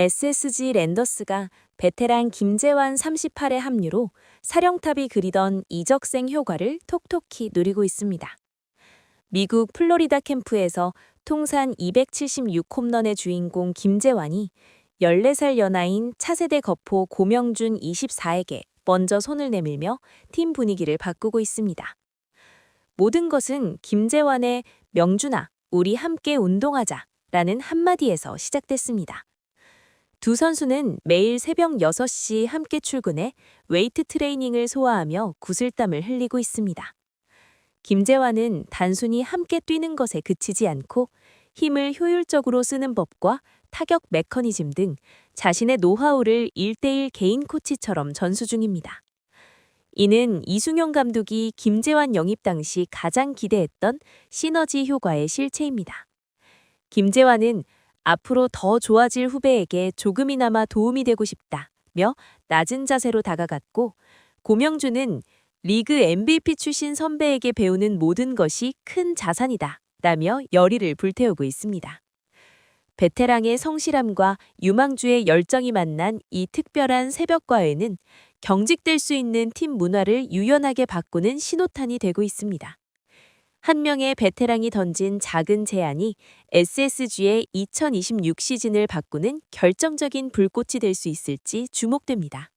SSG 랜더스가 베테랑 김재환 38의 합류로 사령탑이 그리던 이적생 효과를 톡톡히 누리고 있습니다. 미국 플로리다 캠프에서 통산 276홈런의 주인공 김재환이 14살 연하인 차세대 거포 고명준 24에게 먼저 손을 내밀며 팀 분위기를 바꾸고 있습니다. 모든 것은 김재환의 명준아, 우리 함께 운동하자 라는 한마디에서 시작됐습니다. 두 선수는 매일 새벽 6시 함께 출근해 웨이트 트레이닝을 소화하며 구슬땀을 흘리고 있습니다. 김재환은 단순히 함께 뛰는 것에 그치지 않고 힘을 효율적으로 쓰는 법과 타격 메커니즘 등 자신의 노하우를 1대1 개인 코치처럼 전수 중입니다. 이는 이승용 감독이 김재환 영입 당시 가장 기대했던 시너지 효과의 실체입니다. 김재환은 앞으로 더 좋아질 후배에게 조금이나마 도움이 되고 싶다 며 낮은 자세로 다가갔고 고명준은 리그 MVP 출신 선배에게 배우는 모든 것이 큰 자산이다 라며 열의를 불태우고 있습니다. 베테랑의 성실함과 유망주의 열정이 만난 이 특별한 새벽과외는 경직될 수 있는 팀 문화를 유연하게 바꾸는 신호탄이 되고 있습니다. 한 명의 베테랑이 던진 작은 제안이 SSG의 2026 시즌을 바꾸는 결정적인 불꽃이 될 수 있을지 주목됩니다.